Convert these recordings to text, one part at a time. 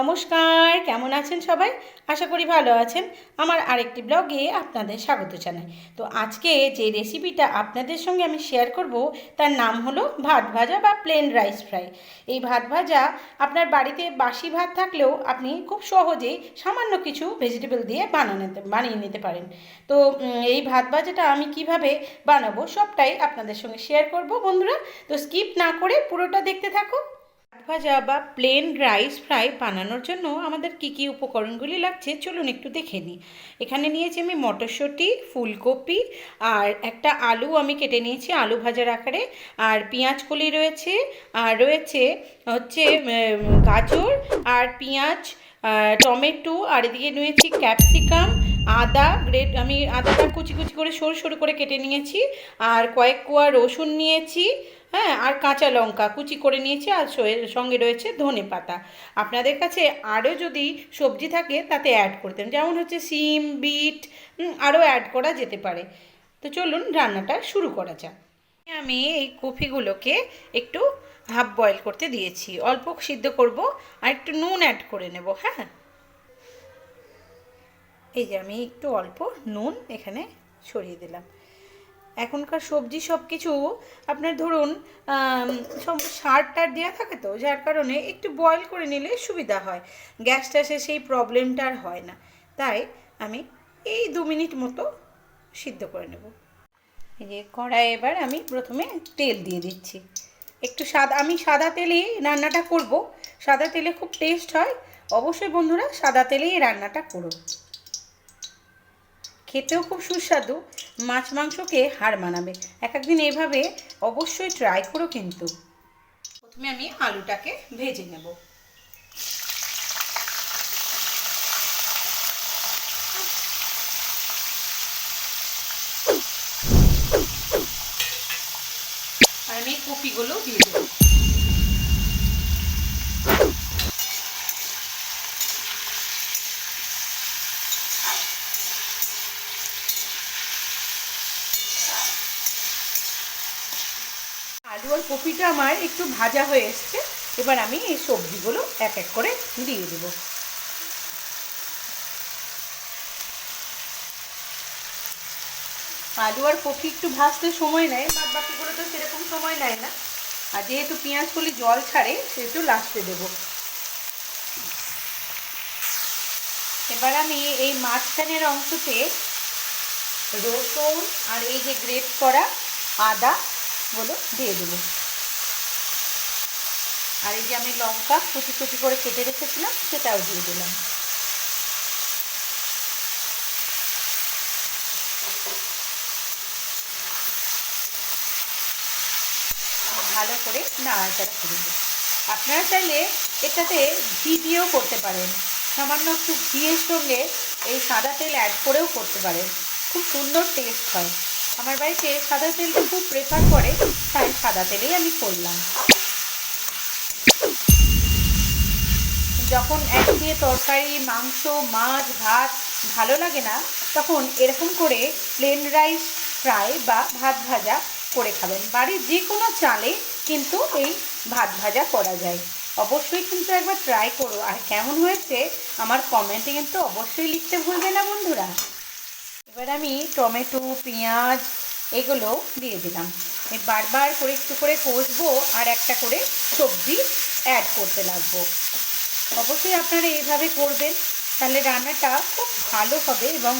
নমস্কার, কেমন আছেন সবাই? আশা করি ভালো আছেন। আমার আরেকটি ব্লগে আপনাদের স্বাগত জানাই। তো আজকে যে রেসিপিটা আপনাদের সঙ্গে আমি শেয়ার করব, তার নাম হলো ভাত ভাজা বা প্লেন রাইস ফ্রাই এই ভাত ভাজা আপনার বাড়িতে বাসি ভাত থাকলেও আপনি খুব সহজেই সামান্য কিছু ভেজিটেবল দিয়ে বানানো বানিয়ে নিতে পারেন। তো এই ভাত ভাজাটা আমি কীভাবে বানাবো সবটাই আপনাদের সঙ্গে শেয়ার করব বন্ধুরা। তো স্কিপ না করে পুরোটা দেখতে থাকো। ভাজা বা প্লেন রাইস ফ্রাই বানানোর জন্য আমাদের কি কি উপকরণগুলি লাগছে চলুন একটু দেখে নিই। এখানে নিয়েছি আমি মটরশুঁটি, ফুলকপি আর একটা আলু আমি কেটে নিয়েছি আলু ভাজার আকারে। আর পেঁয়াজ কলি রয়েছে, আর রয়েছে হচ্ছে গাজর, আর পেঁয়াজ টমেটো, আর এদিকে নিয়েছি ক্যাপসিকাম আদা, গ্রেট আমি আদাটা কুচি কুচি করে সরু সরু করে কেটে নিয়েছি, আর কয়েক কোয়া রসুন নিয়েছি হ্যাঁ আর কাঁচা লঙ্কা কুচি করে নিয়েছি, আর সঙ্গে রয়েছে ধনে পাতা। আপনাদের কাছে আরও যদি সবজি থাকে, তাতে অ্যাড করতেন যেমন হচ্ছে সিম, বিট আরও অ্যাড করা যেতে পারে। তো চলুন রান্নাটা শুরু করা যাক। আমি এই কফিগুলোকে একটু হাফ বয়েল করতে দিয়েছি। অল্প সিদ্ধ করব, আর একটু নুন অ্যাড করে নেব হ্যাঁ? এই যে আমি একটু অল্প নুন এখানে ছড়িয়ে দিলাম। এখনকার সবজি সব কিছু আপনার ধরুন সব সার টার দেওয়া থাকে তো, যার কারণে একটু বয়েল করে নিলে সুবিধা হয়। গ্যাস ট্যাসে সেই প্রবলেমটা আর হয় না। তাই আমি এই দু মিনিট মতো সিদ্ধ করে নেব। এই যে কড়াই এবার আমি প্রথমে তেল দিয়ে দিচ্ছি। একটু সাদা, আমি সাদা তেলেই রান্নাটা করব। সাদা তেলে খুব টেস্ট হয়। অবশ্যই বন্ধুরা, সাদা তেলেই রান্নাটা করো। খেতেও খুব সুস্বাদু, মাছ মাংসকে হার মানাবে। এক একদিন এইভাবে অবশ্যই ট্রাই করো কিন্তু। প্রথমে আমি আলুটাকে ভেজে নেব। আর আমি কপিগুলো দিয়ে দেবো আলু আর কপিটা আমার একটু ভাজা হয়ে এসছে, এবার আমি এই সবজিগুলো এক এক করে দিয়ে দেবো। আলু আর কপি একটু ভাজতে সময় নেয় বাদ বাকিগুলো তো সেরকম সময় নেয় না। আর যেহেতু পেঁয়াজগুলি জল ছাড়ে, সেহেতু লাস্টে দেবো। এবার আমি এই মাঝখানের অংশতে রসুন আর এই যে গ্রেট করা আদা গুলো দিয়ে দেবো। আর এই যে আমি লঙ্কা কুচি কুচি করে কেটে রেখেছিলাম, সেটাও দিয়ে দিলাম। ভালো করে নাড়াচাড়া করে দেবো আপনারা চাইলে এটাতে ঘি দিয়েও করতে পারেন। সামান্য একটু ঘিয়ের সঙ্গে এই সাদা তেল অ্যাড করেও করতে পারেন। খুব সুন্দর টেস্ট হয়। আমার বাড়িতে সাদা তেলটা খুব প্রেফার করে, তাই সাদা তেলেই আমি করলাম। যখন একঘেয়ে তরকারি, মাংস, মাছ, ভাত ভালো লাগে না, তখন এরকম করে প্লেন রাইস ফ্রাই বা ভাত ভাজা করে খাবেন। বাড়ির যে কোনো চালে কিন্তু এই ভাত ভাজা করা যায়। অবশ্যই কিন্তু একবার ট্রাই করো। আর কেমন হয়েছে আমার কমেন্টে কিন্তু অবশ্যই লিখতে ভুলবে না বন্ধুরা। এবার আমি টমেটো, পেঁয়াজ এগুলো দিয়ে দিলাম। বারবার করে একটু করে কষবো আর একটা করে সবজি অ্যাড করতে লাগবো। অবশ্যই আপনারা এইভাবে করবেন। তাহলে রান্নাটা খুব ভালো হবে এবং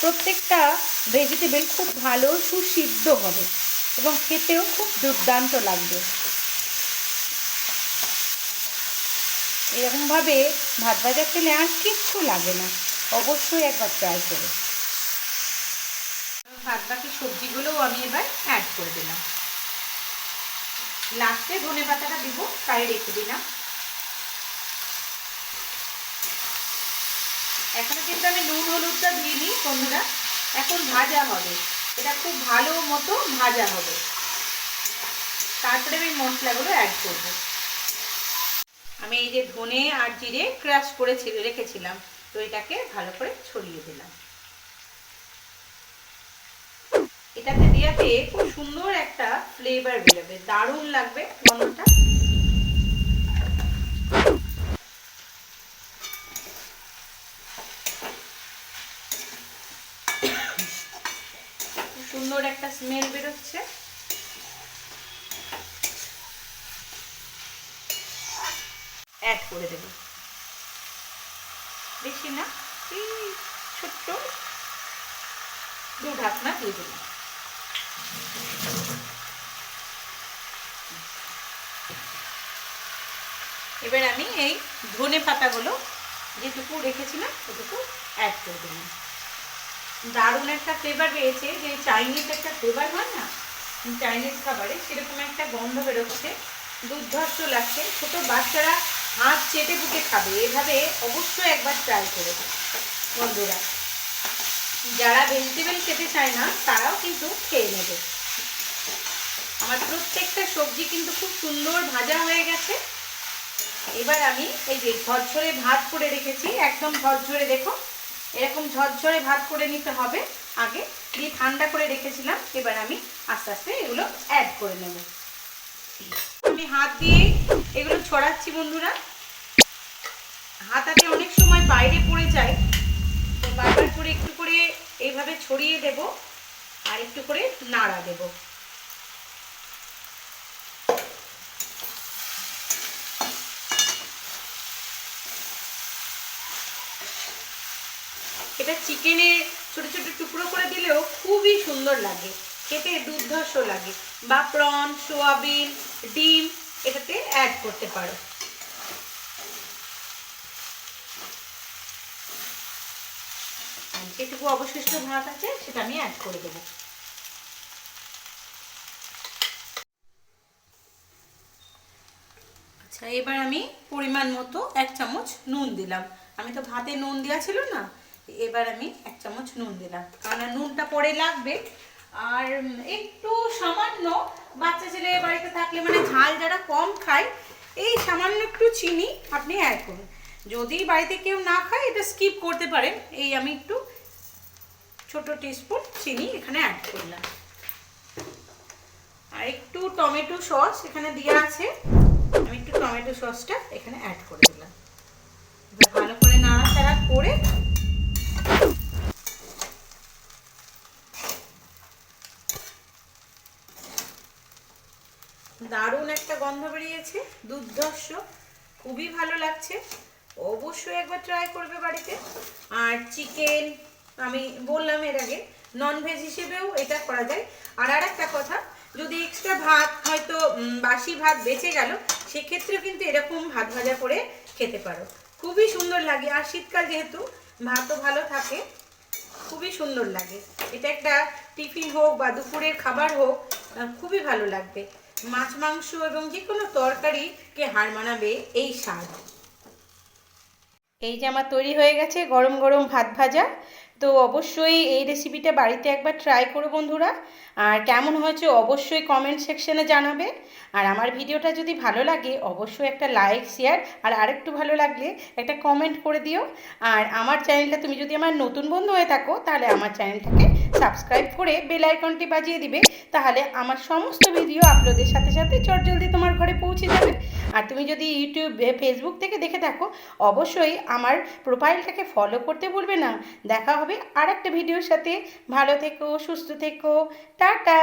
প্রত্যেকটা ভেজিটেবল খুব ভালো সুসিদ্ধ হবে এবং খেতেও খুব দুর্দান্ত লাগবে। এরকমভাবে ভাত ভাজা খেলে আর কিচ্ছু লাগে না। অবশ্যই একবার ট্রাই করো ভাত বাকি সবজিগুলোও আমি এবার অ্যাড করে দিলাম। লাস্টে ধনে পাতাটা দিব, তাই রেখে দিলাম। এখনও কিন্তু আমি নুন, হলুদটা দিইনি বন্ধুরা। এখন ভাজা হবে। এটা খুব ভালো মতো ভাজা হবে। তারপরে আমি মশলাগুলো অ্যাড করব। আমি এই যে ধনে আর জিরে ক্রাশ করে ছিল- রেখেছিলাম, তো এটাকে ভালো করে ছড়িয়ে দিলাম। এটাতে দেওয়াতে খুব সুন্দর একটা ফ্লেভার বেরোবে। দারুণ লাগবে, গন্ধটা। সুন্দর একটা স্মেল বেরোচ্ছে। অ্যাড করে দেব। বেশি না, এই ছোট্ট দু ঢাকনা দিয়ে দিলাম এবার আমি এই ধনে পাতাগুলো যেটুকু রেখেছিলাম, ওটুকু অ্যাড করে দিলাম দারুণ একটা ফ্লেভার পেয়েছে। যে চাইনিজ একটা ফ্লেভার হয় না চাইনিজ খাবারে সেরকম একটা গন্ধ বেরোচ্ছে, দুর্ধর্ষ লাগছে। ছোট বাচ্চারা হাত চেটে বুকে খাবে। এভাবে অবশ্যই একবার ট্রাই করে বন্ধুরা। যারা ভেজিটেবল খেতে চায় না, তারাও কিন্তু খেয়ে নেবে। আমার প্রত্যেকটা সবজি কিন্তু খুব সুন্দর ভাজা হয়ে গেছে। এবার আমি এই যে ঝরঝরে ভাত করে রেখেছি। একদম ঝরঝরে দেখো। এরকম ঝরঝরে ভাত করে নিতে হবে আগে। দিয়ে ঠান্ডা করে রেখেছিলাম, এবার আমি আস্তে আস্তে এগুলো অ্যাড করে নেব। আমি হাত দিয়ে এগুলো ছড়াচ্ছি বন্ধুরা। হাতাতে অনেক সময় বাইরে পড়ে যায়। তো বারবার করে একটু করে এইভাবে ছড়িয়ে দেব আর একটু করে নাড়া দেব। এটা চিকেনে ছোট ছোট টুকরো করে দিলেও খুবই সুন্দর লাগে। খেতে দুর্ধর্ষ লাগে। বা প্রন সোয়াবিন, ডিম এটাতে অ্যাড করতে পারো। যেটুকু অবশিষ্ট ভাত আছে, সেটা আমি অ্যাড করে দেবো। আচ্ছা এবার আমি পরিমাণ মতো এক চামচ নুন দিলাম। আমি তো ভাতে নুন দেওয়া ছিল না এবার আমি এক চামচ নুন দিলাম। কারণ নুনটা পরে লাগবে। আর একটু সামান্য, বাচ্চা ছেলে বাড়িতে থাকলে মানে ঝাল যারা কম খায়, এই সামান্য একটু চিনি আপনি অ্যাড করুন। যদি বাড়িতে কেউ না খায়, এটা স্কিপ করতে পারেন। এই আমি একটু ছোট টিস্পুন চিনি এখানে অ্যাড করলাম। আর একটু টমেটো সস এখানে দেওয়া আছে। আমি একটু টমেটো সসটা এখানে অ্যাড করে দিলাম। ভালো করে নাড়াচাড়া করে দারুণ একটা গন্ধ বেরিয়েছে, দুর্ধর্ষ, খুবই ভালো লাগছে। অবশ্যই একবার ট্রাই করবে বাড়িতে। আর চিকেন আমি বললাম এর আগে ননভেজ হিসেবেও এটা করা যায়। আর আর একটা কথা, যদি এক্সট্রা ভাত, হয়তো বাসি ভাত বেঁচে গেল, সেক্ষেত্রেও কিন্তু এরকম ভাত ভাজা করে খেতে পারো। খুবই সুন্দর লাগে। আর শীতকাল যেহেতু, ভাতও ভালো থাকে। খুবই সুন্দর লাগে। এটা একটা টিফিন হোক বা দুপুরের খাবার হোক খুবই ভালো লাগবে। মাছ, মাংস এবং যে কোনো তরকারিকে হার মানাবে এই স্বাদ। এই যে আমার তৈরি হয়ে গেছে গরম গরম ভাত ভাজা, তো অবশ্যই এই রেসিপিটা বাড়িতে একবার ট্রাই করো বন্ধুরা। আর কেমন হয়েছে অবশ্যই কমেন্ট সেকশনে জানাবে। আর আমার ভিডিওটা যদি ভালো লাগে, অবশ্যই একটা লাইক শেয়ার আর আরেকটু ভালো লাগলে একটা কমেন্ট করে দিও। আর আমার চ্যানেলটা তুমি যদি আমার নতুন বন্ধু হয়ে থাকো, তাহলে আমার চ্যানেলটাকে সাবস্ক্রাইব করে বেল আইকনটি বাজিয়ে দিবে। তাহলে আমার সমস্ত ভিডিও আপলোডের সাথে সাথে চটজলদি তোমার ঘরে পৌঁছে যাবে। আর তুমি যদি ইউটিউব ফেসবুক থেকে দেখে থাকো, অবশ্যই আমার প্রোফাইলটাকে ফলো করতে ভুলবে না। দেখা হবে আর একটা ভিডিওর সাথে। ভালো থেকো, সুস্থ থেকো টাটা।